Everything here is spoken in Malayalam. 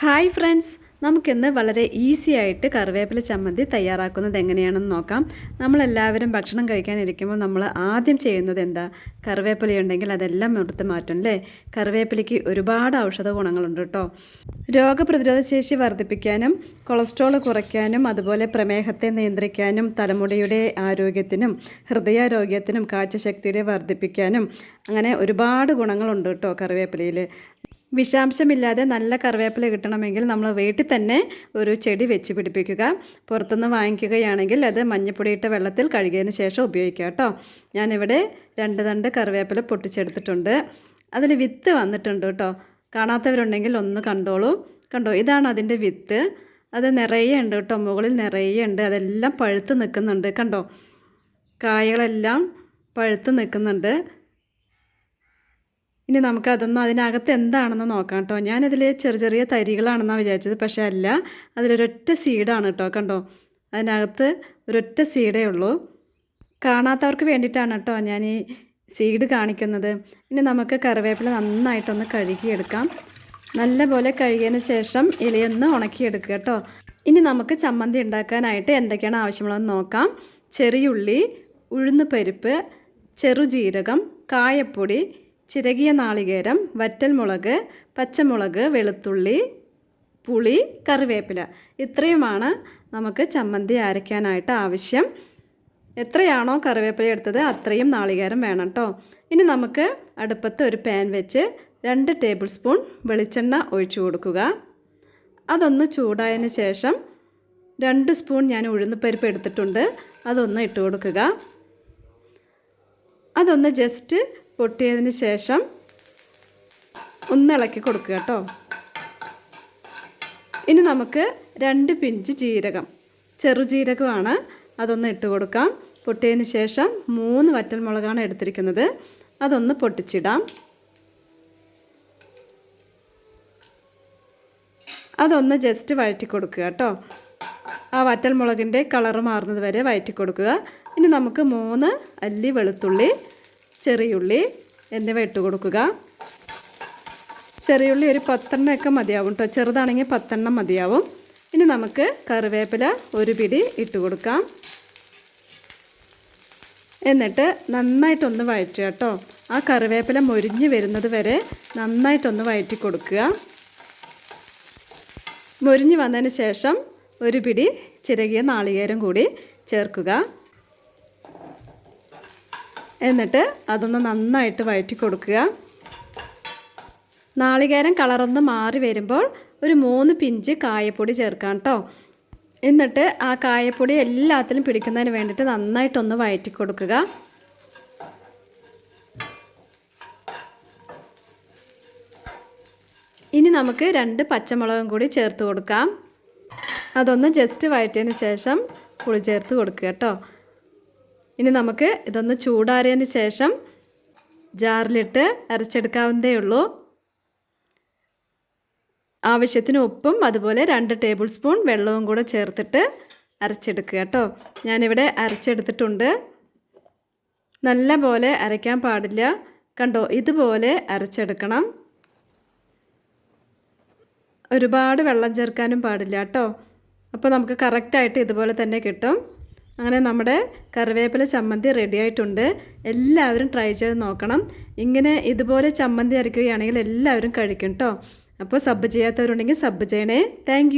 ഹായ് ഫ്രണ്ട്സ് നമുക്കിന്ന് വളരെ ഈസി ആയിട്ട് കറിവേപ്പില ചമ്മന്തി തയ്യാറാക്കുന്നത് എങ്ങനെയാണെന്ന് നോക്കാം. നമ്മളെല്ലാവരും ഭക്ഷണം കഴിക്കാനിരിക്കുമ്പോൾ നമ്മൾ ആദ്യം ചെയ്യുന്നത് എന്താ? കറിവേപ്പിലയുണ്ടെങ്കിൽ അതെല്ലാം എടുത്ത് മാറ്റും അല്ലേ? കറിവേപ്പിലയ്ക്ക് ഒരുപാട് ഔഷധ ഗുണങ്ങളുണ്ട് കേട്ടോ. രോഗപ്രതിരോധ ശേഷി വർദ്ധിപ്പിക്കാനും കൊളസ്ട്രോൾ കുറയ്ക്കാനും അതുപോലെ പ്രമേഹത്തെ നിയന്ത്രിക്കാനും തലമുടിയുടെ ആരോഗ്യത്തിനും ഹൃദയാരോഗ്യത്തിനും കാഴ്ചശക്തിയുടെ വർദ്ധിപ്പിക്കാനും അങ്ങനെ ഒരുപാട് ഗുണങ്ങളുണ്ട് കേട്ടോ കറിവേപ്പിലയിൽ. വിഷാംശമില്ലാതെ നല്ല കറിവേപ്പില കിട്ടണമെങ്കിൽ നമ്മൾ വീട്ടിൽ തന്നെ ഒരു ചെടി വെച്ച് പിടിപ്പിക്കുക. പുറത്തുനിന്ന് വാങ്ങിക്കുകയാണെങ്കിൽ അത് മഞ്ഞപ്പൊടിയിട്ട വെള്ളത്തിൽ കഴുകിയതിന് ശേഷം ഉപയോഗിക്കുക കേട്ടോ. ഞാനിവിടെ രണ്ട് തണ്ട് കറിവേപ്പില പൊട്ടിച്ചെടുത്തിട്ടുണ്ട്. അതിൽ വിത്ത് വന്നിട്ടുണ്ട് കേട്ടോ. കാണാത്തവരുണ്ടെങ്കിൽ ഒന്ന് കണ്ടോളൂ. കണ്ടോ? ഇതാണ് അതിന്റെ വിത്ത്. അത് നിറയെ ഉണ്ട് കേട്ടോ. മുകളിൽ നിറയെ ഉണ്ട്. അതെല്ലാം പഴുത്ത് നിൽക്കുന്നുണ്ട്. കണ്ടോ? കായകളെല്ലാം പഴുത്ത് നിൽക്കുന്നുണ്ട്. ഇനി നമുക്ക് അതൊന്നും അതിനകത്ത് എന്താണെന്ന് നോക്കാം കേട്ടോ. ഞാനതിൽ ചെറിയ ചെറിയ തരികളാണെന്നാണ് വിചാരിച്ചത് പക്ഷേ അല്ല. അതിലൊരൊറ്റ സീഡാണ് കേട്ടോ കണ്ടോ? അതിനകത്ത് ഒരൊറ്റ സീഡേ ഉള്ളൂ. കാണാത്തവർക്ക് വേണ്ടിയിട്ടാണ് കേട്ടോ ഞാൻ ഈ സീഡ് കാണിക്കുന്നത്. ഇനി നമുക്ക് കറിവേപ്പില നന്നായിട്ടൊന്ന് കഴുകിയെടുക്കാം. നല്ല പോലെ കഴുകിയതിന് ശേഷം ഇലയൊന്ന് ഉണക്കിയെടുക്കുക കേട്ടോ. ഇനി നമുക്ക് ചമ്മന്തി ഉണ്ടാക്കാനായിട്ട് എന്തൊക്കെയാണ് ആവശ്യമുള്ളതെന്ന് നോക്കാം. ചെറിയുള്ളി ഉഴുന്ന് പരിപ്പ് ചെറുജീരകം കായപ്പൊടി ചിരകിയ നാളികേരം വറ്റൽമുളക് പച്ചമുളക് വെളുത്തുള്ളി പുളി കറിവേപ്പില. ഇത്രയുമാണ് നമുക്ക് ചമ്മന്തി അരയ്ക്കാനായിട്ട് ആവശ്യം. എത്രയാണോ കറിവേപ്പില എടുത്തത് അത്രയും നാളികേരം വേണം കേട്ടോ ഇനി നമുക്ക് അടുപ്പത്ത് ഒരു പാൻ വെച്ച് രണ്ട് ടേബിൾ സ്പൂൺ വെളിച്ചെണ്ണ ഒഴിച്ചു കൊടുക്കുക. അതൊന്ന് ചൂടായതിന് ശേഷം രണ്ട് സ്പൂൺ ഞാൻ ഉഴുന്നുപരിപ്പ് എടുത്തിട്ടുണ്ട്. അതൊന്ന് ഇട്ട് കൊടുക്കുക. അതൊന്ന് ജസ്റ്റ് പൊട്ടിയതിന് ശേഷം ഒന്ന് ഇളക്കി കൊടുക്കുക കേട്ടോ. ഇനി നമുക്ക് രണ്ട് പിഞ്ച് ജീരകം ചെറുജീരകമാണ് അതൊന്ന് ഇട്ട് കൊടുക്കാം. പൊട്ടിയതിന് ശേഷം മൂന്ന് വറ്റൽമുളകാണ് എടുത്തിരിക്കുന്നത് അതൊന്ന് പൊട്ടിച്ചിടാം. അതൊന്ന് ജസ്റ്റ് വഴറ്റി കൊടുക്കുക കേട്ടോ. ആ വറ്റൽമുളകിന്റെ കളറ് മാറുന്നത് വരെ വഴറ്റി കൊടുക്കുക. ഇനി നമുക്ക് മൂന്ന് അല്ലി വെളുത്തുള്ളി ചെറിയുള്ളി എന്നിവ ഇട്ട് കൊടുക്കുക. ചെറിയുള്ളി ഒരു പത്തെണ്ണമൊക്കെ മതിയാവും കേട്ടോ ചെറുതാണെങ്കിൽ പത്തെണ്ണം മതിയാവും. ഇനി നമുക്ക് കറിവേപ്പില ഒരു പിടി ഇട്ട് കൊടുക്കാം. എന്നിട്ട് നന്നായിട്ടൊന്ന് വഴറ്റുക കേട്ടോ ആ കറിവേപ്പില മൊരിഞ്ഞ് വരുന്നത് വരെ നന്നായിട്ടൊന്ന് വഴറ്റി കൊടുക്കുക. മൊരിഞ്ഞ് വന്നതിന് ശേഷം ഒരു പിടി ചിരകിയ നാളികേരം കൂടി ചേർക്കുക. എന്നിട്ട് അതൊന്ന് നന്നായിട്ട് വഴറ്റി കൊടുക്കുക. നാളികേരം കളറൊന്ന് മാറി വരുമ്പോൾ ഒരു മൂന്ന് പിഞ്ച് കായപ്പൊടി ചേർക്കാം കേട്ടോ എന്നിട്ട് ആ കായപ്പൊടി എല്ലാത്തിലും പിടിക്കുന്നതിന് വേണ്ടിയിട്ട് നന്നായിട്ടൊന്ന് വഴറ്റി കൊടുക്കുക. ഇനി നമുക്ക് രണ്ട് പച്ചമുളകും കൂടി ചേർത്ത് കൊടുക്കാം. അതൊന്ന് ജസ്റ്റ് വഴറ്റിയതിന് ശേഷം പുളി ചേർത്ത് കൊടുക്കുക കേട്ടോ ഇനി നമുക്ക് ഇതൊന്ന് ചൂടാറിയതിന് ശേഷം ജാറിലിട്ട് അരച്ചെടുക്കാവുന്നതേ ഉള്ളൂ. ആവശ്യത്തിന് ഉപ്പും അതുപോലെ രണ്ട് ടേബിൾ സ്പൂൺ വെള്ളവും കൂടെ ചേർത്തിട്ട് അരച്ചെടുക്കുക കേട്ടോ. ഞാനിവിടെ അരച്ചെടുത്തിട്ടുണ്ട്. നല്ല പോലെ അരയ്ക്കാൻ പാടില്ല. കണ്ടോ ഇതുപോലെ അരച്ചെടുക്കണം. ഒരുപാട് വെള്ളം ചേർക്കാനും പാടില്ല കേട്ടോ. അപ്പോൾ നമുക്ക് കറക്റ്റായിട്ട് ഇതുപോലെ തന്നെ കിട്ടും. അങ്ങനെ നമ്മുടെ കറിവേപ്പില ചമ്മന്തി റെഡി ആയിട്ടുണ്ട്. എല്ലാവരും ട്രൈ ചെയ്ത് നോക്കണം. ഇങ്ങനെ ഇതുപോലെ ചമ്മന്തി അരയ്ക്കുകയാണെങ്കിൽ എല്ലാവരും കഴിക്കും കേട്ടോ അപ്പോൾ സബ് ചെയ്യാത്തവരുണ്ടെങ്കിൽ സബ്ബ് ചെയ്യണേ. താങ്ക്